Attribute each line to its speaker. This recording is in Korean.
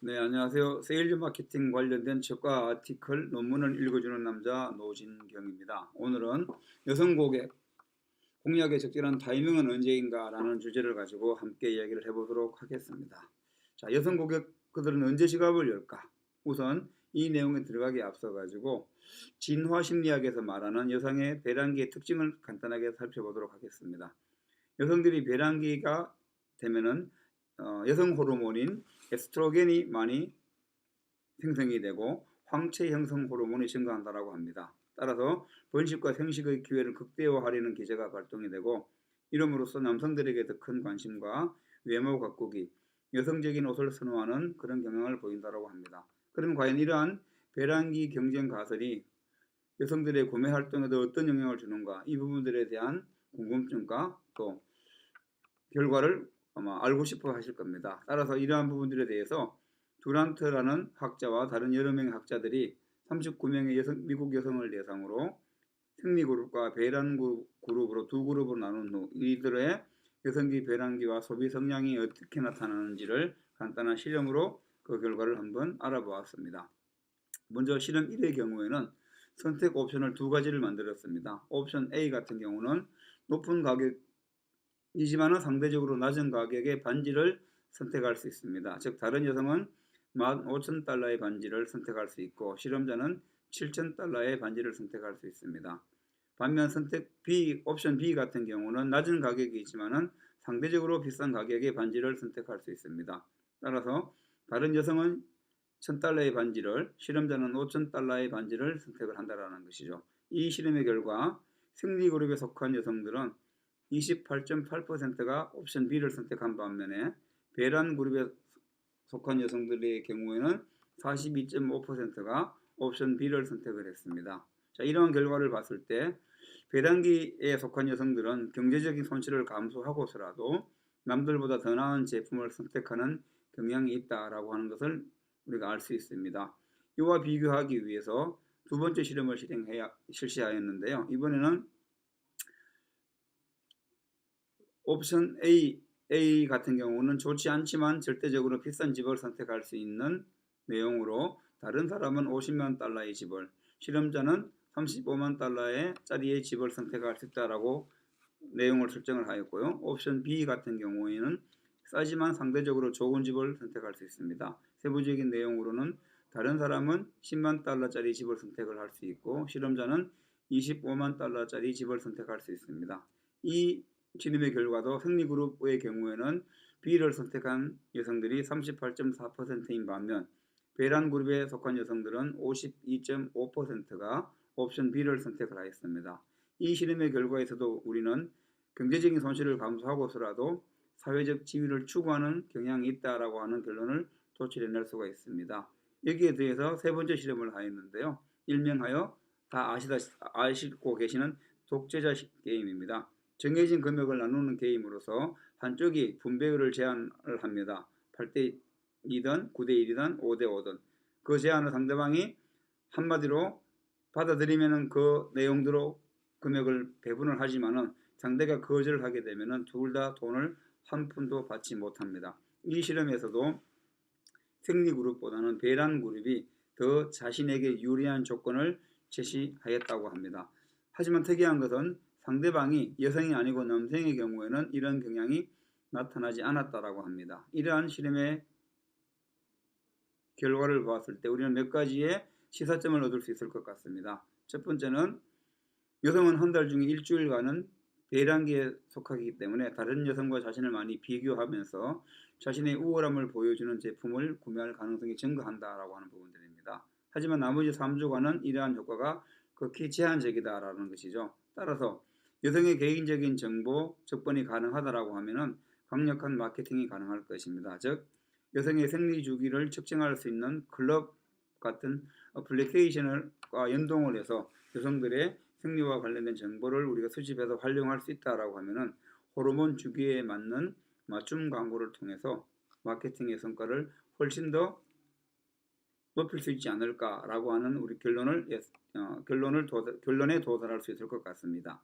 Speaker 1: 네, 안녕하세요. 세일즈 마케팅 관련된 책과 아티클 논문을 읽어주는 남자 노진경입니다. 오늘은 여성 고객 공약의 적절한 타이밍은 언제인가 라는 주제를 가지고 함께 이야기를 해보도록 하겠습니다. 자, 여성 고객 그들은 언제 지갑을 열까? 우선 이 내용에 들어가기 앞서 가지고 진화 심리학에서 말하는 여성의 배란기의 특징을 간단하게 살펴보도록 하겠습니다. 여성들이 배란기가 되면은 어, 여성 호르몬인 에스트로겐이 많이 생성이 되고 황체 형성 호르몬이 증가한다라고 합니다. 따라서 번식과 생식의 기회를 극대화하려는 기제가 발동이 되고 이름으로써 남성들에게 더 큰 관심과 외모 가꾸기, 여성적인 옷을 선호하는 그런 경향을 보인다라고 합니다. 그럼 과연 이러한 배란기 경쟁 가설이 여성들의 구매 활동에도 어떤 영향을 주는가 이 부분들에 대한 궁금증과 또 결과를 아마 알고 싶어 하실 겁니다. 따라서 이러한 부분들에 대해서 두란트라는 학자와 다른 여러 명의 학자들이 39명의 여성, 미국 여성을 대상으로 생리 그룹과 배란 그룹으로 두 그룹으로 나눈 후 이들의 여성기 배란기와 소비 성향이 어떻게 나타나는지를 간단한 실험으로 그 결과를 한번 알아보았습니다. 먼저 실험 1의 경우에는 선택 옵션을 두 가지를 만들었습니다. 옵션 A 같은 경우는 높은 가격 이지만은 상대적으로 낮은 가격의 반지를 선택할 수 있습니다. 즉 다른 여성은 15,000달러의 반지를 선택할 수 있고 실험자는 7,000달러의 반지를 선택할 수 있습니다. 반면 선택 B 옵션 B 같은 경우는 낮은 가격이 있지만은 상대적으로 비싼 가격의 반지를 선택할 수 있습니다. 따라서 다른 여성은 1,000달러의 반지를 실험자는 5,000달러의 반지를 선택을 한다라는 것이죠. 이 실험의 결과 생리 그룹에 속한 여성들은 28.8%가 옵션 B를 선택한 반면에 배란 그룹에 속한 여성들의 경우에는 42.5%가 옵션 B를 선택을 했습니다. 자, 이러한 결과를 봤을 때 배란기에 속한 여성들은 경제적인 손실을 감수하고서라도 남들보다 더 나은 제품을 선택하는 경향이 있다라고 하는 것을 우리가 알 수 있습니다. 이와 비교하기 위해서 두 번째 실험을 실행해야, 실시하였는데요. 이번에는 옵션 A, A 같은 경우는 좋지 않지만 절대적으로 비싼 집을 선택할 수 있는 내용으로 다른 사람은 50만 달러의 집을 실험자는 35만 달러의 짜리의 집을 선택할 수 있다라고 내용을 설정을 하였고요. 옵션 B 같은 경우에는 싸지만 상대적으로 좋은 집을 선택할 수 있습니다. 세부적인 내용으로는 다른 사람은 10만 달러짜리 집을 선택을 할 수 있고 실험자는 25만 달러짜리 집을 선택할 수 있습니다. 이 진입의 결과도 생리그룹의 경우에는 B를 선택한 여성들이 38.4%인 반면 배란 그룹에 속한 여성들은 52.5%가 옵션 B를 선택을 하였습니다. 이 실험의 결과에서도 우리는 경제적인 손실을 감수하고서라도 사회적 지위를 추구하는 경향이 있다라고 하는 결론을 도출해낼 수가 있습니다. 여기에 대해서 세 번째 실험을 하였는데요. 일명하여 다 아시다 아시고 계시는 독재자 게임입니다. 정해진 금액을 나누는 게임으로서 한쪽이 분배율을 제한을 합니다. 8대 2든 9대 1이든 5대 5든 그 제안을 상대방이 한마디로 받아들이면은 그 내용대로 금액을 배분을 하지만은 상대가 거절을 하게 되면은 둘 다 돈을 한 푼도 받지 못합니다. 이 실험에서도 생리 그룹보다는 배란 그룹이 더 자신에게 유리한 조건을 제시하였다고 합니다. 하지만 특이한 것은 상대방이 여성이 아니고 남성의 경우에는 이런 경향이 나타나지 않았다라고 합니다. 이러한 실험의 결과를 보았을 때 우리는 몇 가지의 시사점을 얻을 수 있을 것 같습니다. 첫 번째는 여성은 한 달 중에 일주일간은 배란기에 속하기 때문에 다른 여성과 자신을 많이 비교하면서 자신의 우월함을 보여주는 제품을 구매할 가능성이 증가한다라고 하는 부분들입니다. 하지만 나머지 3주간은 이러한 효과가 극히 제한적이다라는 것이죠. 따라서 여성의 개인적인 정보 접근이 가능하다라고 하면은 강력한 마케팅이 가능할 것입니다. 즉 여성의 생리 주기를 측정할 수 있는 클럽 같은 어플리케이션과 연동을 해서 여성들의 생리와 관련된 정보를 우리가 수집해서 활용할 수 있다라고 하면은 호르몬 주기에 맞는 맞춤 광고를 통해서 마케팅의 성과를 훨씬 더 높일 수 있지 않을까라고 하는 우리 결론을 어, 결론을 도, 결론에 도달할 수 있을 것 같습니다.